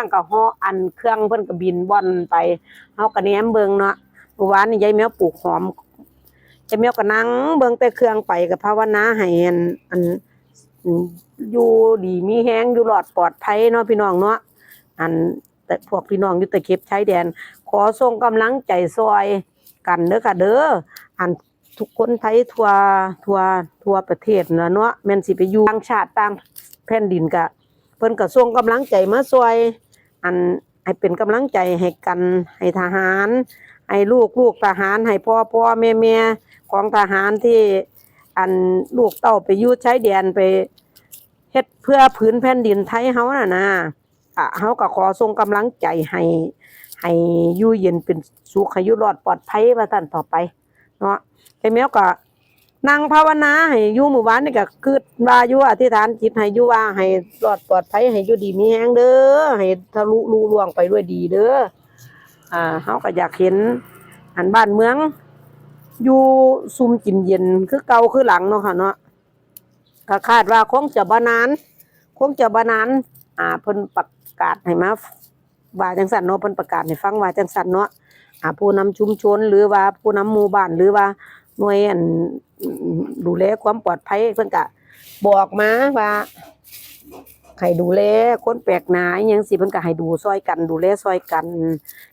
างก็ฮออันเครื่องเพิ่นก็บินบ่อนไปเฮาก็แหนมเบิ่งเนาะเมื่อวานนี่ยายแมวปลูกหอมยายแมวก็นั่งเบิ่งแต่เครื่องไปก็ภาวนาให้อันอันอยู่ดีมีแฮงอยู่รอดปลอดภัยเนาะพี่น้องเนาะอันแต่พวกพี่น้องอยู่ตะเข็บชายแดน ขอส่งกำลังใจซอยกันเด้อค่ะเด้ออันทุกคนไทยทั่วทั่วทั่วประเทศนะเนาะแม่นสิไปอยู่ต่างชาติต่างแผ่นดินก็เพิ่นก็ส่งกำลังใจมาซอย อันให้เป็นกำลังใจให้กันให้ทหาร ให้ลูกลูกทหาร ให้พ่อพ่อแม่แม่ของทหารที่อันลูกเต้าไปยู่ชายแดนไปเฮ็ดเพื่อพื้นแผ่นดินไทยเฮาน่ะนะอะเฮาก็ขอส่งกำลังใจให้ให้อยู่เย็นเป็นสุขให้อยู่รอดปลอดภัยว่าซั่นต่อไป เนาะไอ้แมวก็ นั่งภาวนาให้อยู่หมู่บ้านนี่ก็คือว่าอยู่อธิษฐานจิตให้อยู่ว่าให้รอดปลอดภัยให้อยู่ดีมีแฮงเด้อให้ทะลุลุล่วงไปด้วยดีเด้ออ่าเฮาก็อยากเห็นอันบ้านเมือง อยู่ซุ่มกินเย็นคือเก่าคือหลังเนาะค่ะเนาะก็คาดว่าคงจะบ่นานคงจะบ่นานอ่าเพิ่นประกาศให้มาว่าจังซั่นเนาะเพิ่นประกาศให้ฟังว่าจังซั่นเนาะอ่าผู้นำชุมชนหรือว่าผู้นำหมู่บ้านหรือว่าหน่วยอัน ดูแลความปลอดภัยเพิ่นก็บอกมาว่าให้ดูแลคนแปลกหน้าอหยังสิเพิ่นก็ให้ดูซอยกัน ดูแลซอยกัน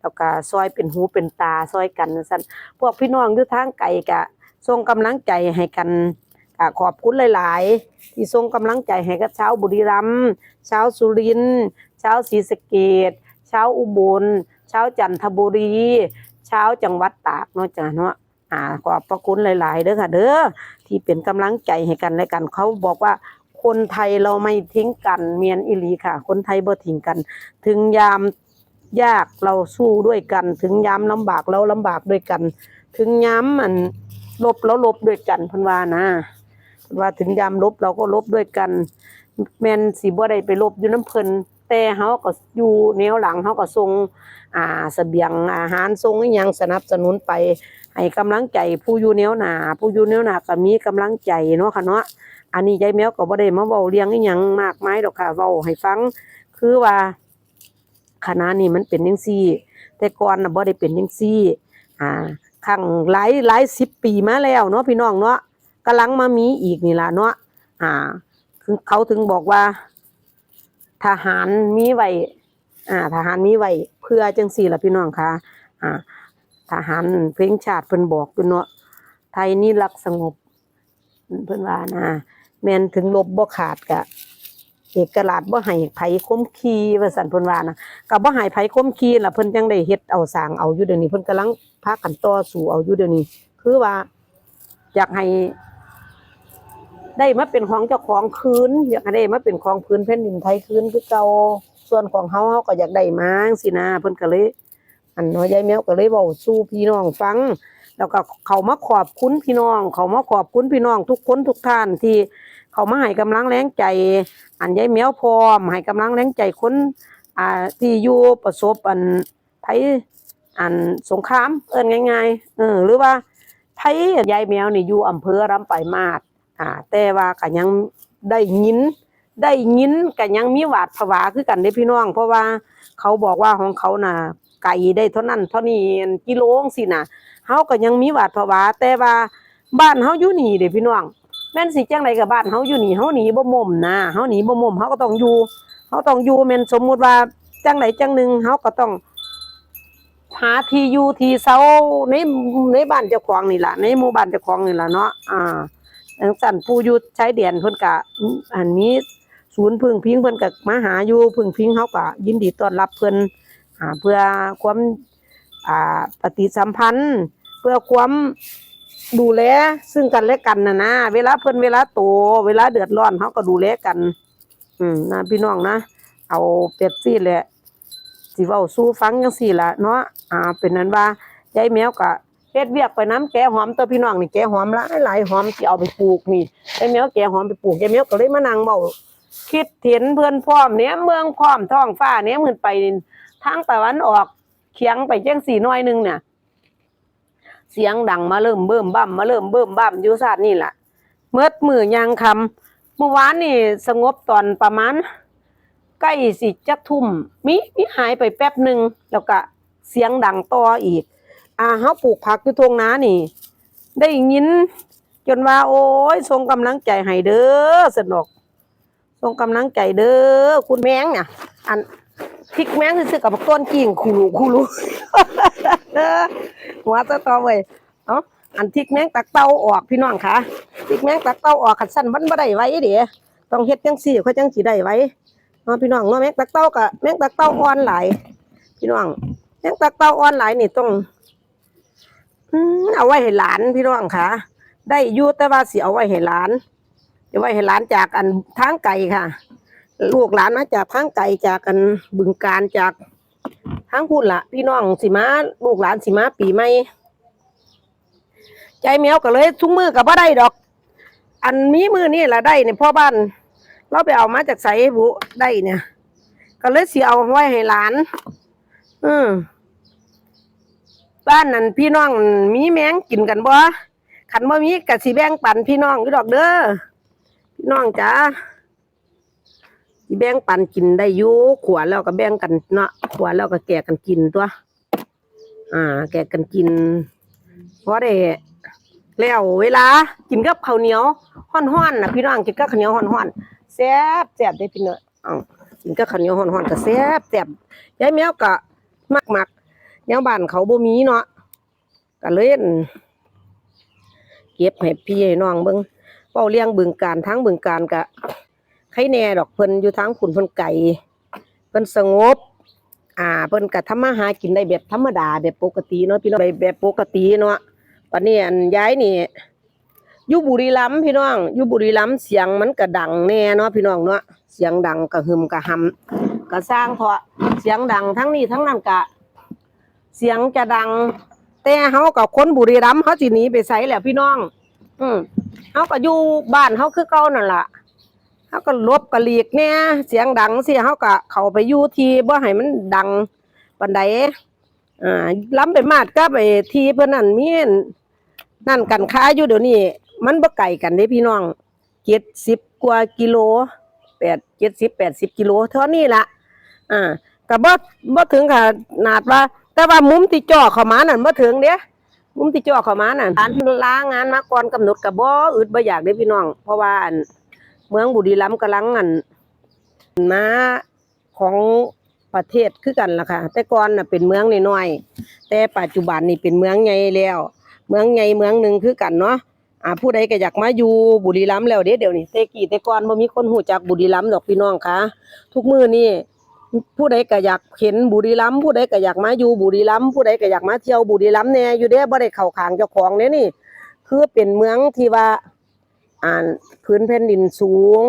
แล้วก็ซอยเป็นหูเป็นตาซอยกันซั่นพวกพี่น้องอยู่ทางไกลก็ส่งกำลังใจให้กันขอบคุณหลาย ๆ ที่ส่งกำลังใจให้กับชาวบุรีรัมย์ชาวสุรินทร์ชาวศรีสะเกษชาวอุบลชาวจันทบุรีชาวจังหวัดตากเนาะจ้ะเนาะ อ่าขอบพระคุณหลาย ๆ เด้อค่ะเด้อที่เป็นกำลังใจให้กันและกัน เขาบอกว่าคนไทยเราไม่ทิ้งกันเมียนอิลีค่ะ คนไทยบ่ทิ้งกัน ถึงยามยากเราสู้ด้วยกัน ถึงยามลำบากเราลำบากด้วยกัน ถึงยามมันลบแล้วลบด้วยกันพิ่นวานะพันว่าถึงยามลบเราก็ลบด้วยกัน แมนสิบ่ได้ไปลบอยู่น้ำเพลิน แต่เฮาก็อยู่แนวหลังเฮาก็ส่งอ่าเสบียงอาหารทรงอยังสนับสนุนไป ให้กำลังใจผู้อยู่แนวหนาผู้อยู่แนวหนาก็มีกำลังใจเนาะค่ะเนาะอันนี้ยายแมวก็บ่ได้มาเว้าเรียงอยังมากมายดอกค่ะเว้าให้ฟัง คือว่าคณะนี้มันเป็นจังซี่ แต่ก่อนน่ะบ่ได้เป็นจังซี่ อ่าครั้งหลายหลายสิบปีมาแล้วเนาะพี่น้องเนาะกำลังมามีอีกนี่ล่ะเนาะอ่าคือเขาถึงบอกว่า ทหารมีไว้อ่าทหารมีไว้เพื่อจังสี่ล่ะพี่น้องค่ะอ่าทหารเพลงชาติเพิ่นบอกอยู่เนาะไทยนี่รักสงบเพิ่นว่านะแม่นถึงลบบ่ขาดกะเอกราชบ่ให้ไผคมขีว่าซั่นเพิ่นว่านะก็บ่ให้ไผคมขีล่ะเพิ่นจังได้เฮ็ดเอาสร้างเอาอยู่เดี๋ยวนี้เพิ่นกำลังพากันต่อสู้เอาอยู่เดี๋ยวนี้ คือว่า อยากให้ ได้มาเป็นของเจ้าของคืนอยากให้ได้มาเป็นของพื้นแผ่นดินไทยคืนคือเก่าส่วนของเฮาเฮาก็อยากได้มาสินะเพิ่นก็เลยอันน้อยยายแมวก็เลยเว้าสู่พี่น้องฟัง แล้วก็เขามาขอบคุณพี่น้อง เขามาขอบคุณพี่น้องทุกคนทุกท่านที่เขามาให้กำลังแรงใจ อันยายแมวพร้อมให้กำลังแรงใจคนอ่าที่อยู่ประสบอันภัยอันสงครามเอิ้นง่ายๆเออหรือว่าภัยยายแมวนี่อยู่อำเภอรำไปลายมาศ อ่าแต่ว่าก็ยังได้ยิน ได้ยินก็ยังมีหวาดผวาคือกันเด้พี่น้อง เพราะว่าเขาบอกว่าของเขาน่ะไก่ได้เท่านั้นเท่านี้กิโลจั่งสิน่ะเฮาก็ยังมีหวาดผวา แต่ว่าบ้านเฮาอยู่นี่เด้พี่น้องแม่นสิจังไดกับบ้านเฮาอยู่นี่เฮาหนีบ่ม่มนะเฮาหนีบ่ม่มเฮาก็ต้องอยู่เฮาต้องอยู่แม่นสมมุติว่าจังไดจังหนึ่งเฮาก็ต้องหาที่อยู่ที่เซาในในบ้านเจ้าของนี่แหละในหมู่บ้านเจ้าของนี่แหละเนาะอ่า จังสั่นผู้อยู่ชายแดนเพิ่นก็อันนี้ศูนย์พึ่งพิงเพิ่นก็มาหาอยู่พึ่งพิงเฮาก็ยินดีต้อนรับเพิ่นอ่าเพื่อความอ่าปฏิสัมพันธ์ เพื่อความดูแลซึ่งกันและกันนะนะเวลาเพิ่นเวลาโตเวลาเดือดร้อนเฮาก็ดูแลกัน อืมนะพี่น้องนะเอาเปรียบซี่แหละสิเว้าสู่ฟังจังซี่ล่ะเนาะอ่าเป็นนั้นว่ายายแมวก็เฮ็ดเวียกไปน้ำแกหอมตัวพี่น้องนี่แกหอมหลายหลายหอมที่เอาไปปลูกนี่ไอ้แมวแกหอมไปปลูกไอ้แมวก็เลยมานั่งเบาคิดเห็นเพื่อนพร้อมเนี้ยเมืองพร้อมท้องฟ้าเนี้ยขึ้นไปทางตะวันออกเคียงไปแจังสี่น้อยหนึงเนี่ยเสียงดังมาเริ่มเบิ่มบั่มมาเริ่มเบิ่มบั่มอยู่ซาดนี่แหละเมื่อมือยางคำเมื่อวานนี่สงบตอนประมาณใกล้สิจะทุ่มมีมีหายไปแป๊บหนึ่งแล้วก็เสียงดังต่ออีก อ่าเฮาปลูกผักอยู่ทงนานี่ ได้ยิน จนว่า โอ้ยส่งกำลังใจให้เด้อสนอกส่งกำลังใจเด้อคุณแมงเนี่ยอันพริกแมงซื้อกับต้นกิ่งคูรูคูรูหัวตะตอเว้ยเอ้าอันพริกแมงตักเต้าออกพี่น้องค่ะพริกแมงตักเต้าออกขัดสั้นมันบ่ได้ไว้เด้ต้องเฮ็ดจังซี่เขาจังสิได้ไว้เนาะพี่น้องเนาะแมงตักเต้ากับแมงตักเต้าอ่อนหลายพี่น้องแมงตักเต้าอ่อนหลายนี่ต้อง อืมเอาไว้ให้หลานพี่น้องค่ะได้อยู่แต่ว่าสิเอาไว้ให้หลานเอาไว้ให้หลานจากอันทางไกลค่ะ ลูกหลานมาจากทางไกลจากกันบึงการจากทางพูดละพี่น้องสิมาลูกหลานสิมาปีใหม่ใจแมวก็เลยทุกมือกับว่าได้ดอก อันมีมือนี่แหละได้เนี่ยพ่อบ้าน เราไปเอามาจากไสบุได้เนี่ย ก็เลยเสิเอาไว้ให้หลาน อืม บ้านนั่นพี่น้องมีแมงกินกันบ่ขันบ่มีกะสิแบ่งปันพี่น้องอยู่ดอกเด้อพี่น้องจ้าสิแบ่งปันกินได้อยู่ขวดแล้วก็แบ่งกันเนาะขวดแล้วก็แกะกันกินตัว อ่า แกะกันกินเพราะได้แล้วเวลากินกับข้าวเหนียวฮ้อนๆน่ะพี่น้องกินกับข้าวเหนียวฮ้อนๆแซ่บแซ่บเด้พี่น้องอ้ากินกับข้าวเหนียวฮ้อนๆก็แซ่บแซ่บยายแมวก็มักๆ แนวบ้านเขาบ่มีเนาะก็เล่นเก็บให้พี่ให้น้องเบิ่งเป้าเลี้ยงบึงการทั้งบึงการกะใครแน่ดอกเพิ่นอยู่ทางขุนเพิ่นไก่เพิ่นสงบ อ่าเพิ่นก็ทำมาหากินได้แบบธรรมดาแบบปกติเนาะพี่น้องแบบปกติเนาะปันนี้อันย้ายนี่อยู่บุรีรัมย์พี่น้องอยู่บุรีรัมย์เสียงมันก็ดังแน่เนาะพี่น้องเนาะเสียงดังก็หึมก็หำก็สร้างเถาะเสียงดังทั้งนี้ทั้งนั้นกะ เสียงจะดัง แต่เฮากับคนบุรีรัมย์เขาสิหนีไปไสแหละพี่น้อง อืมเฮาก็อยู่บ้านเฮาคือเก่านั่นล่ะเฮาก็ลบกะหลีกเนี่ยเสียงดังสิเฮาก็เข้าไปอยู่ที่บ่ให้มันดังปานใดอ่าล้ำไปมาดก็ไปที่เพิ่นนั่นมีนั่นกันค้าอยู่เดี๋ยวนี้ มันบ่ไกลกันเด้พี่น้อง70กว่ากิโล8 70 80กิโลเท่านี้ละอ่าก็บ่บ่ถึงขนาดว่า แต่ว่ามุมที่จ่อเข้ามานั่นบ่ถึงเด้มุมที่จ่อเข้ามานั่นการล้างงานมาก่อนกำหนดก็บ่อึดบ่อยากเด้พี่น้อง เพราะว่าอันเมืองบุรีรัมย์กำลังอันมาของประเทศคือกันล่ะค่ะ แต่ก่อนน่ะเป็นเมืองน้อยๆแต่ปัจจุบันนี่เป็นเมืองใหญ่แล้ว เมืองใหญ่เมืองหนึ่งคือกันเนาะอ่าผู้ใดก็อยากมาอยู่บุรีรัมย์แล้วเด้เดี๋ยวนี้แต่กี้แต่ก่อนบ่มีคนฮู้จักบุรีรัมย์ดอกพี่น้องค่ะทุกมื้อนี้ ผู้ใดก็อยากเห็นบุรีรัมย์ผู้ใดก็อยากมาอยู่บุรีรัมย์ผู้ใดก็อยากมาเที่ยวบุรีรัมย์แน่อยู่เด้บ่ได้เข้าขางเจ้าของเด้นี่ คือเป็นเมืองที่ว่าอ่าพื้นแผ่นดินสูง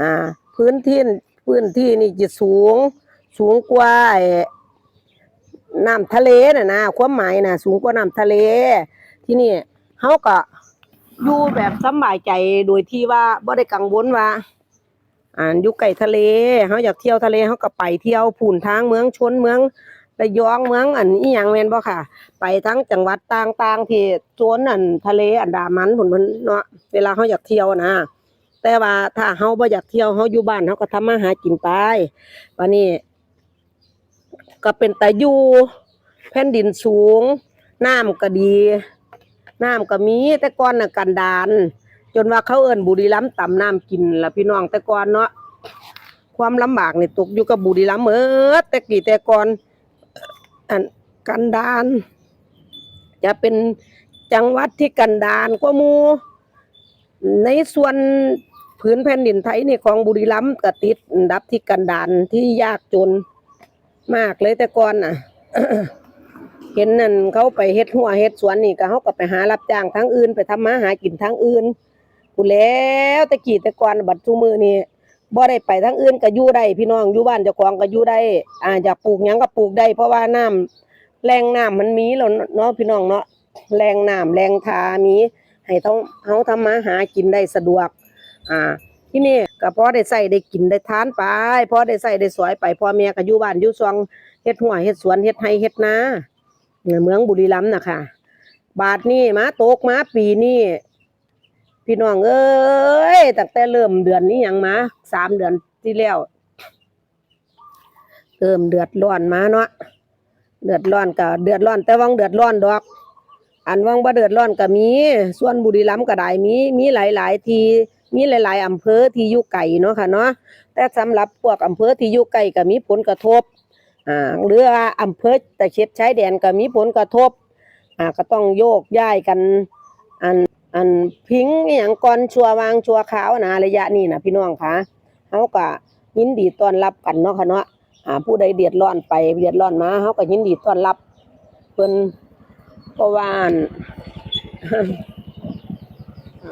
อ่า พื้นที่พื้นที่นี่จะสูง สูงกว่าไอ้น้ำทะเลน่ะนะความหมายน่ะ สูงกว่าน้ำทะเล ที่นี่เฮาก็อยู่แบบสบายใจโดยที่ว่าบ่ได้กังวลว่า อ่าอยู่ใกล้ทะเลเฮาอยากเที่ยวทะเลเฮาก็ไปเที่ยวผูนทางเมืองชนเมืองระยองเมืองอันอีหยังแม่นบ่ค่ะ ไปทั้งจังหวัดต่างๆที่โซนอันทะเลอันดามันพุ่นเนเนาะเวลาเฮาอยากเที่ยวนะแต่ว่าถ้าเฮาบ่อยากเที่ยวเฮาอยู่บ้านเฮาก็ทำมาหากินไปวันนี้ ก็เป็นตาอยู่แผ่นดินสูงน้ำก็ดีน้ำก็มีแต่ก่อนน่ะกันดาน จนว่าเขาเอิ้นบุรีรัมย์ต่ำน้ำกินล่ะพี่น้องแต่ก่อนเนาะความลำบากนี่ตกอยู่กับบุรีรัมย์เอิดแต่กี่แต่ก่อนอันกันดาน จะเป็นจังหวัดที่กันดานกว่ามูในส่วนผืนแผ่นดินไทยนี่ของบุรีรัมย์กติดดับที่กันดานที่ยากจนมากเลยแต่ก่อนน่ะ เห็นนั่นเขาไปเฮ็ดหัวเฮ็ดสวนนี่ก็เขาก็ไปหารับจ้างทางอื่น ไปทำมาหากินทางอื่น กูแล้วต่กี้แต่ก่อนบัดซุมือนี่บ่ได้ไปทางอื่นก็อยู่ได้พี่น้องอยู่บ้านเจ้าของก็อยู่ได้อ่าอยากปลูกหยังก็ปลูกได้เพราะว่าน้ำแรงน้ำมันมีแล้วเนาะพี่น้องเนาะแรงน้ำแรงทามี ให้ต้องเฮาทำมาหากินได้สะดวก อ่า ที่นี่ก็พอได้ใส่ได้กินได้ทานไปพอได้ใส่ได้สวยไปพ่อแม่ก็อยู่บ้านอยู่ซองเฮ็ดหัวเฮ็ดสวนเฮ็ดไร่เฮ็ดนาเมืองบุรีรัมย์นะค่ะ บาทนี่มาตกมาปีนี้ พี่น้องเอ้ยตั้งแต่เริ่มเดือนนี้ยังมาสามเดือนที่แล้วเริ่มเดือดร้อนมาเนาะเดือดร้อนก็เดือดร้อนแต่วังเดือดร้อนดอก อันวังบ่เดือดร้อนก็มี ส่วนบุรีรัมย์ก็ได้มีมีหลาย ๆ ที่มีหลาย ๆอำเภอที่อยู่ไกลเนาะค่ะเนาะแต่สำหรับพวกอำเภอที่อยู่ไกลก็มีผลกระทบอ่าหรืออำเภอตะเข็บชายแดนก็มีผลกระทบอ่าก็ต้องโยกย้ายกันอัน อันพิงอหย่างก่อนชัววางชัวขาวนะระยะนี้นะพี่น้องคะเฮาก็ยินดีต้อนรับกันเนาะค่ะเนาะอ่าผู้ใดเดือดร้อนไปเดือดร้อนมาเฮาก็ยินดีต้อนรับเพิ่นเพราะว่าอันอ